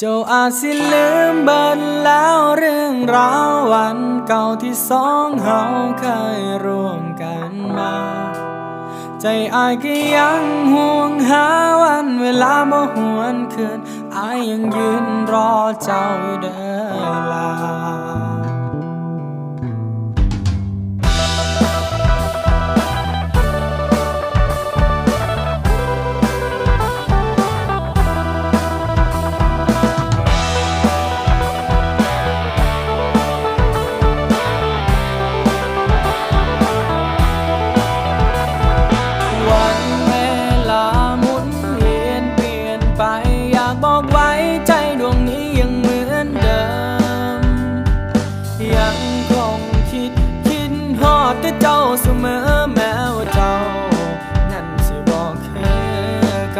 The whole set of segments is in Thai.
เจ้าอาจสิลืมเบิดแล้วเรื่องราววันเก่าที่สองเฮาเคยร่วมกันมา ใจอายก็ยังห่วงหาวันเวลาบ่หวนคืนอายยังยืนรอเจ้าอยู่เด้อลา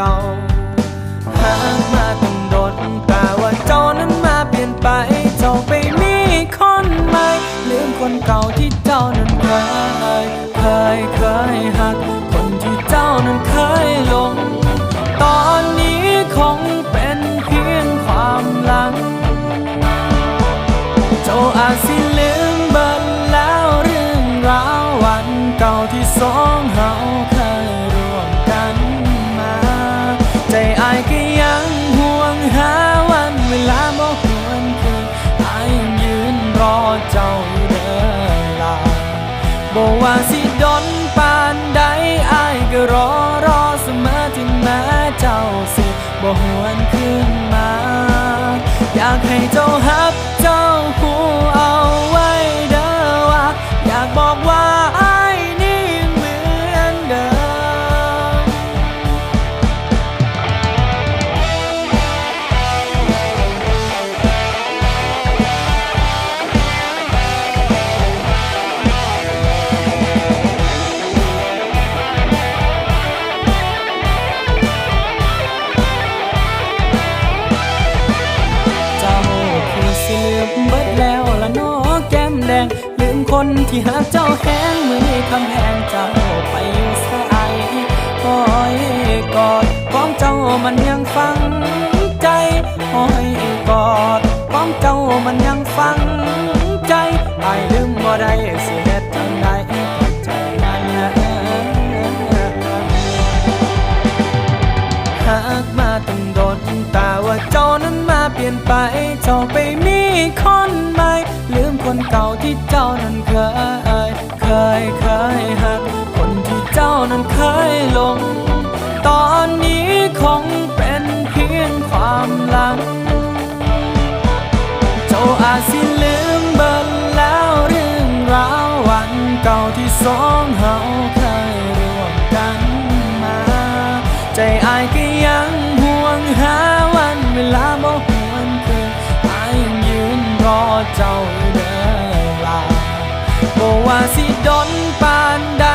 เก่าหากมาต้องโดนแต่ว่าเจ้านั้นมาเปลี่ยนไป เจ้าไปมีคนใหม่ลืมคนเก่าที่เจ้านั้นเคยเคยเคยหัก ว่าสิดนปานใดอายก็รอรอเสมอถึงแม้เจ้าสิบ่หวน ง ลืมคนที่หากเจ้าแห้งมือนี้คำแหงเจ้าไปอยู่สายคอยกอดของเจ้ามันยังฟังใจคอยกอดของเจ้ามันยังฟังใจไอ้ลืมบ่ได้สิเฮ็ดจังใดใจมันหากมาตั้งโดนแต่ว่าเจ้านั้นมาเปลี่ยนไป เจ้าไปมีคนใหม่ คนเก่าที่เจ้านั้นเคย เคยเคยหัก คนที่เจ้านั้นเคยหลง ตอนนี้คงเป็นเพียงความหลัง เจ้าอาจสิลืมเบิดแล้วเรื่องราววันเก่าที่สองเฮาเคยร่วมกันมา ใจอายก็ยังห่วงหาวันเวลาบ่หวนคืนอายยังยืนรอเจ้าอยู่เด้อลา บ่ว่าสิดนปานใด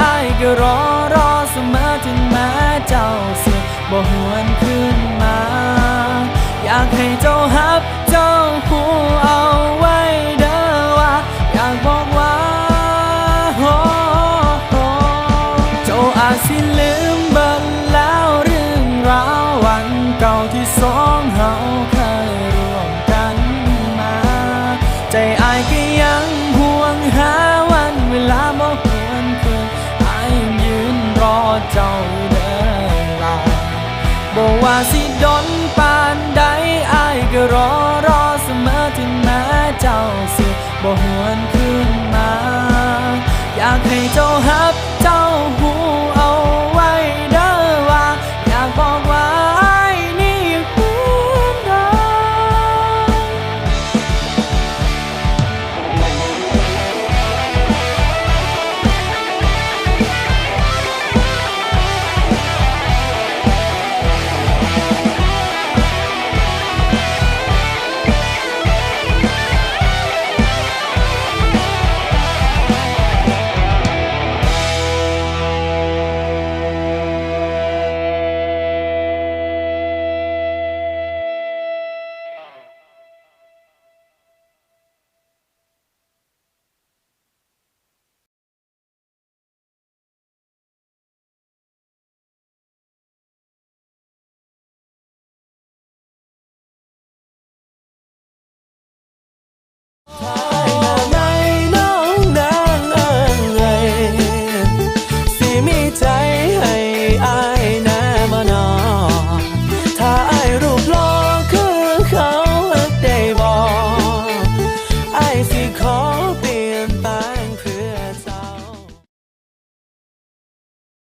อายก็รอรอเสมอถึงแม้เจ้าสิบ่หวนคืนมา อยากให้เจ้าฮับเจ้าหูเอาไว้เด้อว่าอยากบอกว่าโอ้โอ้เจ้าอาจสิลืมเบิดแล้วเรื่องราววันเก่าที่สอง